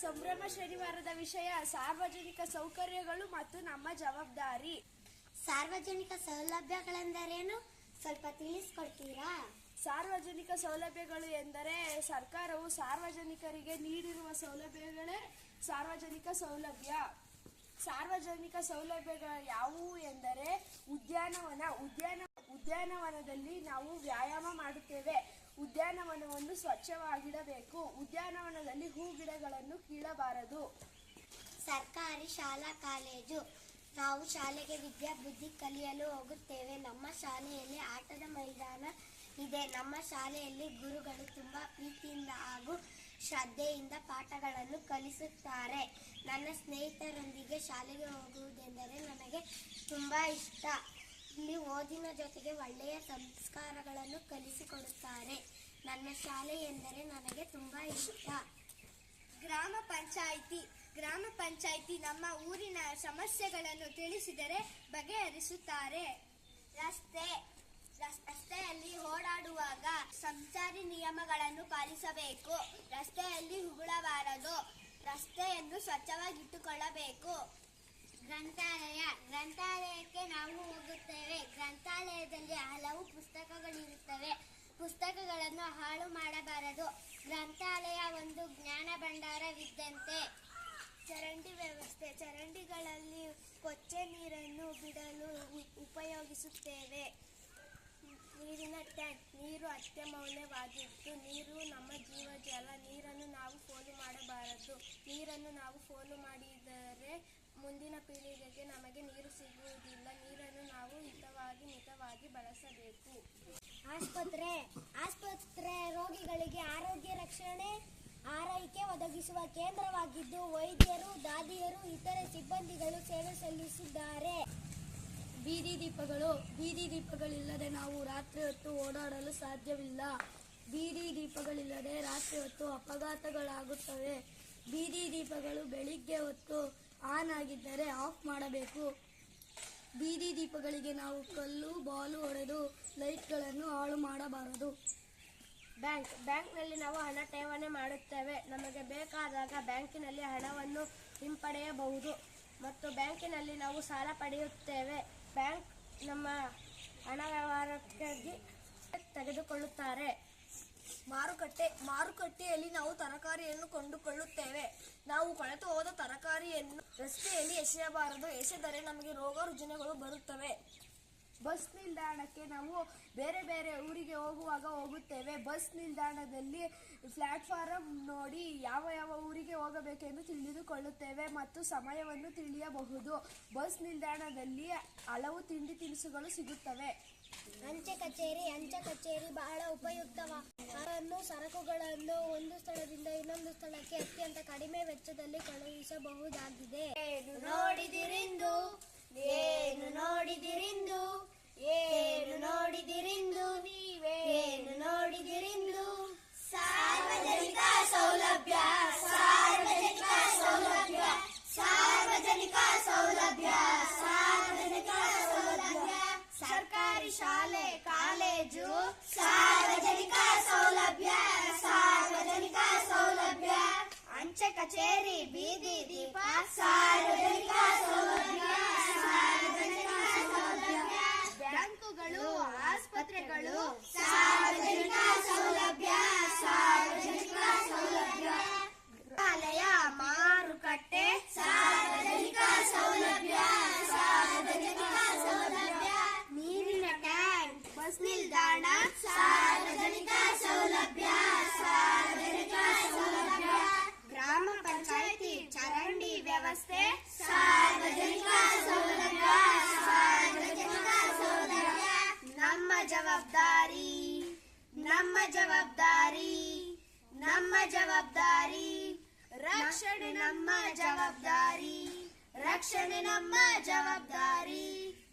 ಸಂಭ್ರಮ ಶನಿವಾರದ ವಿಷಯ ಸಾರ್ವಜನಿಕ ಸೌಕರ್ಯಗಳು ಮತ್ತು ನಮ್ಮ ಜವಾಬ್ದಾರಿ. ಸಾರ್ವಜನಿಕ ಸೌಲಭ್ಯಗಳೆಂದರೇನು? ಸ್ವಲ್ಪ ತಿಳಿಸ್ಕೊಡ್ತೀರಾ? ಸಾರ್ವಜನಿಕ ಸೌಲಭ್ಯಗಳು ಎಂದರೆ ಸರ್ಕಾರವು ಸಾರ್ವಜನಿಕರಿಗೆ ನೀಡಿರುವ ಸೌಲಭ್ಯಗಳೇ ಸಾರ್ವಜನಿಕ ಸೌಲಭ್ಯ. ಸಾರ್ವಜನಿಕ ಸೌಲಭ್ಯಗಳು ಯಾವುವು ಎಂದರೆ ಉದ್ಯಾನವನ. ಉದ್ಯಾನ ಉದ್ಯಾನವನದಲ್ಲಿ ನಾವು ವ್ಯಾಯಾಮ ಮಾಡುತ್ತೇವೆ. ಉದ್ಯಾನವನವನ್ನು ಸ್ವಚ್ಛವಾಗಿಡಬೇಕು. ಉದ್ಯಾನವನದಲ್ಲಿ ಹೂ ಗಿಡಗಳನ್ನು ಕೀಳಬಾರದು. ಸರ್ಕಾರಿ ಶಾಲಾ, ಕಾಲೇಜು. ನಾವು ಶಾಲೆಗೆ ವಿದ್ಯಾ ಬುದ್ಧಿ ಕಲಿಯಲು ಹೋಗುತ್ತೇವೆ. ನಮ್ಮ ಶಾಲೆಯಲ್ಲಿ ಆಟದ ಮೈದಾನ ಇದೆ. ನಮ್ಮ ಶಾಲೆಯಲ್ಲಿ ಗುರುಗಳು ತುಂಬ ಪ್ರೀತಿಯಿಂದ ಹಾಗೂ ಶ್ರದ್ಧೆಯಿಂದ ಪಾಠಗಳನ್ನು ಕಲಿಸುತ್ತಾರೆ. ನನ್ನ ಸ್ನೇಹಿತರೊಂದಿಗೆ ಶಾಲೆಗೆ ಹೋಗುವುದೆಂದರೆ ನನಗೆ ತುಂಬ ಇಷ್ಟ. ಇಲ್ಲಿ ಓದಿನ ಜೊತೆಗೆ ಒಳ್ಳೆಯ ಸಂಸ್ಕಾರಗಳನ್ನು ಕಲಿಸಿಕೊಡುತ್ತಾರೆ. ನನ್ನ ಶಾಲೆ ಎಂದರೆ ನನಗೆ ತುಂಬಾ ಇಷ್ಟ. ಗ್ರಾಮ ಪಂಚಾಯಿತಿ ಗ್ರಾಮ ಪಂಚಾಯಿತಿ ನಮ್ಮ ಊರಿನ ಸಮಸ್ಯೆಗಳನ್ನು ತಿಳಿಸಿದರೆ ಬಗೆಹರಿಸುತ್ತಾರೆ. ರಸ್ತೆ, ರಸ್- ರಸ್ತೆಯಲ್ಲಿ ಓಡಾಡುವಾಗ ಸಂಚಾರಿ ನಿಯಮಗಳನ್ನು ಪಾಲಿಸಬೇಕು. ರಸ್ತೆಯಲ್ಲಿ ಉಗುಳಬಾರದು. ರಸ್ತೆಯನ್ನು ಸ್ವಚ್ಛವಾಗಿಟ್ಟುಕೊಳ್ಳಬೇಕು. ಗ್ರಂಥಾಲಯ, ಗ್ರಂಥಾಲಯಕ್ಕೆ ನಾವು ಹೋಗುತ್ತೇವೆ. ಗ್ರಂಥಾಲಯದಲ್ಲಿ ಹಲವು ಪುಸ್ತಕಗಳಿರುತ್ತವೆ. ಪುಸ್ತಕಗಳನ್ನು ಹಾಳು ಮಾಡಬಾರದು. ಗ್ರಂಥಾಲಯ ಒಂದು ಜ್ಞಾನ ಭಂಡಾರವಿದ್ದಂತೆ. ಚರಂಡಿ ವ್ಯವಸ್ಥೆ, ಚರಂಡಿಗಳಲ್ಲಿ ಕೊಚ್ಚೆ ನೀರನ್ನು ಬಿಡಲು ಉಪಯೋಗಿಸುತ್ತೇವೆ. ನೀರಿನ ಟ್ಯಾಂಕ್, ನೀರು ಅತ್ಯಮೌಲ್ಯವಾಗಿದ್ದು ನೀರು ನಮ್ಮ ಜೀವಜಲ, ನೀರನ್ನು ನಾವು ಫೋಲು ಮಾಡಬಾರದು. ನೀರನ್ನು ನಾವು ಫೋಲು ಮಾಡಿದರೆ ಮುಂದಿನ ಪೀಳಿಗೆಗೆ ನಮಗೆ ನೀರು ಸಿಗುವುದಿಲ್ಲ. ನೀರನ್ನು ನಾವು ಹಿತವಾಗಿ ಮಿತವಾಗಿ ಬಳಸಬೇಕು. ಆಸ್ಪತ್ರೆ ಆಸ್ಪತ್ರೆ ರೋಗಿಗಳಿಗೆ ಆರೋಗ್ಯ ರಕ್ಷಣೆ ಆರೈಕೆ ಒದಗಿಸುವ ಕೇಂದ್ರವಾಗಿದ್ದು ವೈದ್ಯರು ದಾದಿಯರು ಇತರೆ ಸಿಬ್ಬಂದಿಗಳು ಸೇವೆ ಸಲ್ಲಿಸಿದ್ದಾರೆ. ಬೀದಿ ದೀಪಗಳು ಬೀದಿ ದೀಪಗಳಿಲ್ಲದೆ ನಾವು ರಾತ್ರಿ ಹೊತ್ತು ಓಡಾಡಲು ಸಾಧ್ಯವಿಲ್ಲ. ಬೀದಿ ದೀಪಗಳಿಲ್ಲದೆ ರಾತ್ರಿ ಹೊತ್ತು ಅಪಘಾತಗಳಾಗುತ್ತವೆ. ಬೀದಿ ದೀಪಗಳು ಬೆಳಿಗ್ಗೆ ಹೊತ್ತು ಆನ್ ಆಗಿದ್ದರೆ ಆಫ್ ಮಾಡಬೇಕು. ಬೀದಿ ದೀಪಗಳಿಗೆ ನಾವು ಕಲ್ಲು, ಬಾಲು ಹೊಡೆದು ಲೈಟ್ಗಳನ್ನು ಹಾಳು ಮಾಡಬಾರದು. ಬ್ಯಾಂಕ್, ಬ್ಯಾಂಕ್ನಲ್ಲಿ ನಾವು ಹಣ ಠೇವಣಿ ಮಾಡುತ್ತೇವೆ. ನಮಗೆ ಬೇಕಾದಾಗ ಬ್ಯಾಂಕಿನಲ್ಲಿ ಹಣವನ್ನು ಹಿಂಪಡೆಯಬಹುದು. ಮತ್ತು ಬ್ಯಾಂಕಿನಲ್ಲಿ ನಾವು ಸಾಲ ಪಡೆಯುತ್ತೇವೆ. ಬ್ಯಾಂಕ್ ನಮ್ಮ ಹಣ ವ್ಯವಹಾರಕ್ಕಾಗಿ ತೆಗೆದುಕೊಳ್ಳುತ್ತಾರೆ. ಮಾರುಕಟ್ಟೆ, ಮಾರುಕಟ್ಟೆಯಲ್ಲಿ ನಾವು ತರಕಾರಿಯನ್ನು ಕೊಂಡುಕೊಳ್ಳುತ್ತೇವೆ. ನಾವು ಕೊಳೆತು ಹೋದ ತರಕಾರಿಯನ್ನು ರಸ್ತೆಯಲ್ಲಿ ಎಸೆಯಬಾರದು. ಎಸೆದರೆ ನಮಗೆ ರೋಗ ರುಜಿನಗಳು ಬರುತ್ತವೆ. ಬಸ್ ನಿಲ್ದಾಣಕ್ಕೆ ನಾವು ಬೇರೆ ಬೇರೆ ಊರಿಗೆ ಹೋಗುವಾಗ ಹೋಗುತ್ತೇವೆ. ಬಸ್ ನಿಲ್ದಾಣದಲ್ಲಿ ಪ್ಲಾಟ್ಫಾರಂ ನೋಡಿ ಯಾವ ಯಾವ ಊರಿಗೆ ಹೋಗಬೇಕೆಂದು ತಿಳಿದುಕೊಳ್ಳುತ್ತೇವೆ ಮತ್ತು ಸಮಯವನ್ನು ತಿಳಿಯಬಹುದು. ಬಸ್ ನಿಲ್ದಾಣದಲ್ಲಿ ಹಲವು ತಿಂಡಿ ತಿನಿಸುಗಳು ಸಿಗುತ್ತವೆ. ಅಂಚೆ ಕಚೇರಿ ಅಂಚೆ ಕಚೇರಿ ಬಹಳ ಉಪಯುಕ್ತವನ್ನು ಸರಕುಗಳನ್ನು ಒಂದು ಸ್ಥಳದಿಂದ ಇನ್ನೊಂದು ಸ್ಥಳಕ್ಕೆ ಅತ್ಯಂತ ಕಡಿಮೆ ವೆಚ್ಚದಲ್ಲಿ ಕಳುಹಿಸಬಹುದಾಗಿದೆ. ಕಾಲೇಜು ಸಾರ್ವಜನಿಕ ಸೌಲಭ್ಯ ಸಾರ್ವಜನಿಕ ಸೌಲಭ್ಯ ಅಂಚೆ ಕಚೇರಿ ಬೀದಿ ದೀಪ ಸಾರ್ವಜನಿಕ ಸೌಲಭ್ಯ ನಮ್ಮ ಜವಾಬ್ದಾರಿ. ರಕ್ಷಣೆ ನಮ್ಮ ಜವಾಬ್ದಾರಿ.